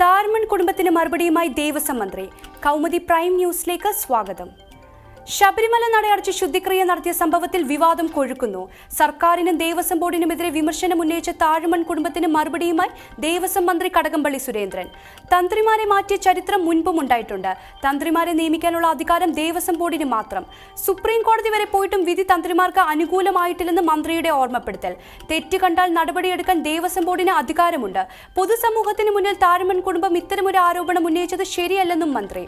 താർമൺ കുടുംബത്തിന് മറുപടിയുമായി ദേവസ്വം മന്ത്രി കൗമുദി പ്രൈം ന്യൂസിലേക്ക് സ്വാഗതം. ശബരിമല നടയടച്ച് ശുദ്ധിക്രിയ നടത്തിയ സംഭവത്തിൽ വിവാദം കൊഴുക്കുന്നു. സർക്കാരിനും ദേവസ്വം ബോർഡിനുമെതിരെ വിമർശനം ഉന്നയിച്ച താഴ്മൺ കുടുംബത്തിന് മറുപടിയുമായി ദേവസ്വം മന്ത്രി കടകംപള്ളി സുരേന്ദ്രൻ. തന്ത്രിമാരെ മാറ്റിയ ചരിത്രം മുൻപും ഉണ്ടായിട്ടുണ്ട്. തന്ത്രിമാരെ നിയമിക്കാനുള്ള അധികാരം ദേവസ്വം ബോർഡിന് മാത്രം. സുപ്രീം കോടതി വരെ പോയിട്ടും വിധി തന്ത്രിമാർക്ക് അനുകൂലമായിട്ടില്ലെന്ന് മന്ത്രിയുടെ ഓർമ്മപ്പെടുത്തൽ. തെറ്റ് കണ്ടാൽ നടപടിയെടുക്കാൻ ദേവസ്വം ബോർഡിന് അധികാരമുണ്ട്. പൊതുസമൂഹത്തിന് മുന്നിൽ താഴ്മൺ കുടുംബം ഇത്തരമൊരു ആരോപണം ഉന്നയിച്ചത് ശരിയല്ലെന്നും മന്ത്രി.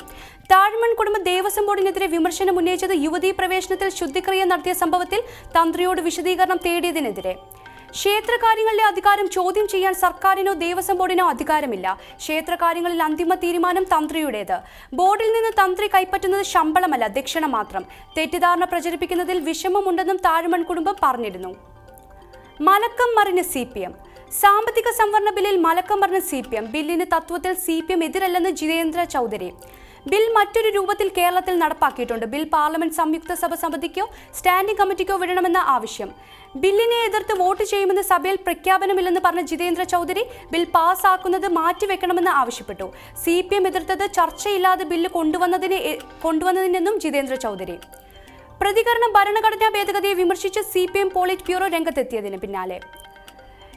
താഴ്മൺ കുടുംബം ദേവസ്വം ബോർഡിനെതിരെ വിമർശനം ഉന്നയിച്ചത് യുവതീ പ്രവേശനത്തിൽ ശുദ്ധിക്രിയ നടത്തിയ സംഭവത്തിൽ തന്ത്രിയോട് വിശദീകരണം തേടിയതിനെതിരെ. ക്ഷേത്രകാര്യങ്ങളിലെ അധികാരം ചോദ്യം ചെയ്യാൻ സർക്കാരിനോ ദേവസ്വം ബോർഡിനോ അധികാരമില്ല. ക്ഷേത്രകാര്യങ്ങളിൽ അന്തിമ തീരുമാനം തന്ത്രിയുടേത്. ബോർഡിൽ നിന്ന് തന്ത്രി കൈപ്പറ്റുന്നത് ശമ്പളമല്ല ദക്ഷിണ മാത്രം. തെറ്റിദ്ധാരണ പ്രചരിപ്പിക്കുന്നതിൽ വിഷമമുണ്ടെന്നും താഴ്മൺ കുടുംബം പറഞ്ഞിരുന്നു. മലക്കം മറിഞ്ഞ് സി പി എം. സാമ്പത്തിക സംവരണ ബില്ലിൽ മലക്കം മറിഞ്ഞ സി പി എം. ബില്ലിന് തത്വത്തിൽ സി പി എം എതിരല്ലെന്ന് ജിതേന്ദ്ര ചൗധരി. ബിൽ മറ്റൊരു രൂപത്തിൽ കേരളത്തിൽ നടപ്പാക്കിയിട്ടുണ്ട്. ബിൽ പാർലമെന്റ് സംയുക്ത സഭ സമിതിക്കോ സ്റ്റാൻഡിംഗ് കമ്മിറ്റിക്കോ വിടണമെന്ന ആവശ്യം. ബില്ലിനെ എതിർത്ത് വോട്ട് ചെയ്യുമെന്ന് സഭയിൽ പ്രഖ്യാപനമില്ലെന്ന് പറഞ്ഞ ജിതേന്ദ്ര ചൗധരി ബിൽ പാസ്സാക്കുന്നത് മാറ്റിവെക്കണമെന്ന് ആവശ്യപ്പെട്ടു. സി പി എം എതിർത്തത് ചർച്ചയില്ലാതെ ബില്ല് കൊണ്ടുവന്നതിനെ കൊണ്ടുവന്നതിനെന്നും ജിതേന്ദ്ര ചൗധരി. പ്രതികരണം ഭരണഘടനാ ഭേദഗതിയെ വിമർശിച്ച് C P M polit bureau രംഗത്തെത്തിയതിന് പിന്നാലെ.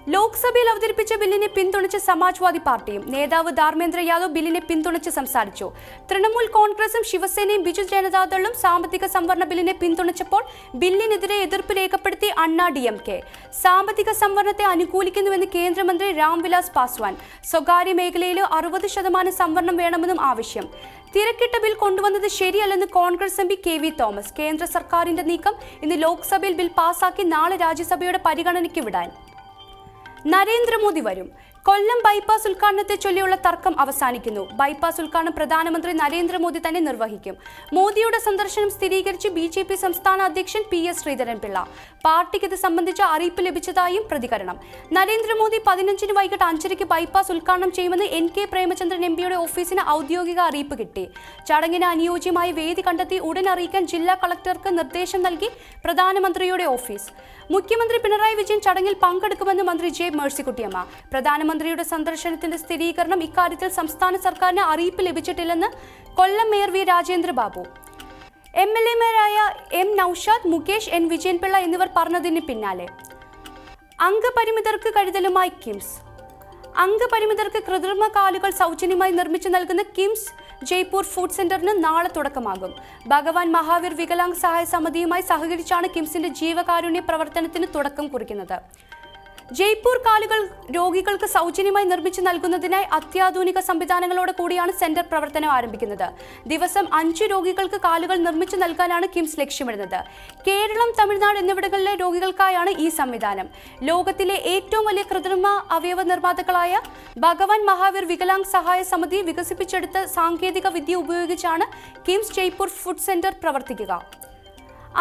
ലോക്സഭയിൽ അവതരിപ്പിച്ച ബില്ലിനെ പിന്തുണച്ച് സമാജ്വാദി പാർട്ടിയും നേതാവ് ധർമ്മേന്ദ്ര യാദവ് ബില്ലിനെ പിന്തുണച്ച് സംസാരിച്ചു. തൃണമൂൽ കോൺഗ്രസും ശിവസേനയും ബിജു ജനതാദളും സാമ്പത്തിക സംവരണ ബില്ലിനെ പിന്തുണച്ചപ്പോൾ ബില്ലിനെതിരെ എതിർപ്പ് രേഖപ്പെടുത്തി അണ്ണാ ഡി എം കെ. സാമ്പത്തിക സംവരണത്തെ അനുകൂലിക്കുന്നുവെന്ന് കേന്ദ്രമന്ത്രി രാംവിലാസ് പാസ്വാൻ. സ്വകാര്യ മേഖലയിൽ അറുപത് ശതമാനം സംവരണം വേണമെന്നും ആവശ്യം. തിരക്കിട്ട ബിൽ കൊണ്ടുവന്നത് ശരിയല്ലെന്ന് Congress M P K V Thomas. കേന്ദ്ര സർക്കാരിന്റെ നീക്കം ഇന്ന് ലോക്സഭയിൽ ബിൽ പാസാക്കി നാളെ രാജ്യസഭയുടെ പരിഗണനയ്ക്ക് വിടാൻ. നരേന്ദ്രമോദി വരും. കൊല്ലം ബൈപ്പാസ് ഉദ്ഘാടനത്തെ ചൊല്ലിയുള്ള തർക്കം അവസാനിക്കുന്നു. ബൈപ്പാസ് ഉദ്ഘാടനം പ്രധാനമന്ത്രി നരേന്ദ്രമോദി തന്നെ നിർവഹിക്കും. മോദിയുടെ സന്ദർശനം സ്ഥിരീകരിച്ച് ബി ജെ പി സംസ്ഥാന അധ്യക്ഷൻ പി എസ് ശ്രീധരൻപിള്ള. പാർട്ടിക്ക് ഇത് സംബന്ധിച്ച അറിയിപ്പ് ലഭിച്ചതായും പ്രതികരണം. നരേന്ദ്രമോദി പതിനഞ്ചിന് വൈകിട്ട് അഞ്ചരയ്ക്ക് ബൈപ്പാസ് ഉദ്ഘാടനം ചെയ്യുമെന്ന് എൻ കെ പ്രേമചന്ദ്രൻ എം പിയുടെ ഓഫീസിന് ഔദ്യോഗിക അറിയിപ്പ് കിട്ടി. ചടങ്ങിന് അനുയോജ്യമായ വേദി കണ്ടെത്തി ഉടൻ അറിയിക്കാൻ ജില്ലാ കളക്ടർക്ക് നിർദ്ദേശം നൽകി പ്രധാനമന്ത്രിയുടെ ഓഫീസ്. മുഖ്യമന്ത്രി പിണറായി വിജയൻ ചടങ്ങിൽ പങ്കെടുക്കുമെന്ന് മന്ത്രി ജെ മേഴ്സിക്കുട്ടിയമ്മ. പ്രധാനമന്ത്രിയുടെ സന്ദർശനത്തിന്റെ സ്ഥിരീകരണം ഇക്കാര്യത്തിൽ സംസ്ഥാന സർക്കാരിന് അറിയിപ്പ് ലഭിച്ചിട്ടില്ലെന്ന് Kollam mayor V Rajendra Babu. M L എമാരായ M Naushad Mukesh N Vijayan Pillai എന്നിവർ പറഞ്ഞതിന് പിന്നാലെ. അംഗപരിമിതർക്ക് കരുതലുമായി കിംസ്. അംഗപരിമിതർക്ക് കൃത്രിമ കാലുകൾ സൗജന്യമായി നിർമ്മിച്ചു നൽകുന്ന കിംസ് ജയ്പൂർ ഫുഡ് സെന്ററിന് നാളെ തുടക്കമാകും. ഭഗവാൻ മഹാവീർ വികലാംഗ് സഹായ സമിതിയുമായി സഹകരിച്ചാണ് കിംസിന്റെ ജീവകാരുണ്യ പ്രവർത്തനത്തിന് തുടക്കം കുറിക്കുന്നത്. ജയ്പൂർ കാലുകൾ രോഗികൾക്ക് സൗജന്യമായി നിർമ്മിച്ചു നൽകുന്നതിനായി അത്യാധുനിക സംവിധാനങ്ങളോടെ കൂടിയാണ് സെന്റർ പ്രവർത്തനം ആരംഭിക്കുന്നത്. ദിവസം അഞ്ച് രോഗികൾക്ക് കാലുകൾ നിർമ്മിച്ചു നൽകാനാണ് കിംസ് ലക്ഷ്യമിടുന്നത്. കേരളം തമിഴ്നാട് എന്നിവിടങ്ങളിലെ രോഗികൾക്കായാണ് ഈ സംവിധാനം. ലോകത്തിലെ ഏറ്റവും വലിയ കൃത്രിമ അവയവ നിർമ്മാതാക്കളായ ഭഗവാൻ മഹാവീർ വികലാംഗ് സഹായ സമിതി വികസിപ്പിച്ചെടുത്ത സാങ്കേതിക വിദ്യ ഉപയോഗിച്ചാണ് കിംസ് ജയ്പൂർ ഫുഡ് സെന്റർ പ്രവർത്തിക്കുക.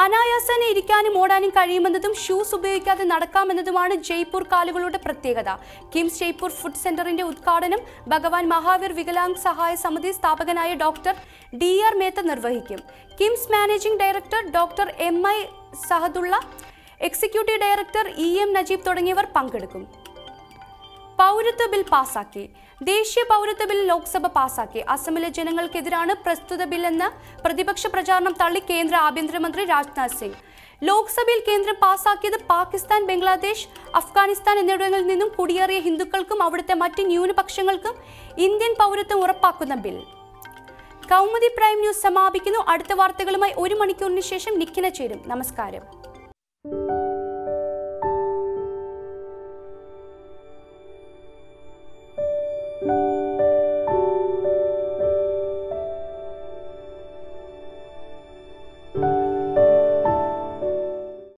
അനായാസനെ ഇരിക്കാനും ഓടാനും കഴിയുമെന്നതും ഷൂസ് ഉപയോഗിക്കാതെ നടക്കാമെന്നതുമാണ് ജയ്പൂർ കാലുകളുടെ പ്രത്യേകത. കിംസ് ജയ്പൂർ ഫുഡ് സെന്ററിന്റെ ഉദ്ഘാടനം ഭഗവാൻ മഹാവീർ വികലാംഗ് സഹായ സമിതി സ്ഥാപകനായ ഡോക്ടർ ഡി ആർ മേത്ത നിർവഹിക്കും. KIMS managing director doctor M I Sahadulla executive director E M Najeeb തുടങ്ങിയവർ പങ്കെടുക്കും. പൗരത്വ ബിൽ പാസാക്കി. ദേശീയ പൗരത്വ ബിൽ ലോക്സഭ പാസാക്കി. അസമിലെ ജനങ്ങൾക്കെതിരാണ് പ്രസ്തുത ബിൽ എന്ന പ്രതിപക്ഷ പ്രചാരണം തള്ളി കേന്ദ്ര ആഭ്യന്തരമന്ത്രി രാജ്നാഥ് സിംഗ്. ലോക്സഭയിൽ കേന്ദ്രം പാസാക്കിയത് പാകിസ്ഥാൻ ബംഗ്ലാദേശ് അഫ്ഗാനിസ്ഥാൻ എന്നിവിടങ്ങളിൽ നിന്നും കുടിയേറിയ ഹിന്ദുക്കൾക്കും അവിടുത്തെ മറ്റ് ന്യൂനപക്ഷങ്ങൾക്കും ഇന്ത്യൻ പൗരത്വം ഉറപ്പാക്കുന്ന ബിൽ. കൗമുദി പ്രൈം ന്യൂസ് സമാപിക്കുന്നു. അടുത്ത വാർത്തകളുമായി ഒരു മണിക്കൂറിന് ശേഷം നിഖിന ചേരും. നമസ്കാരം.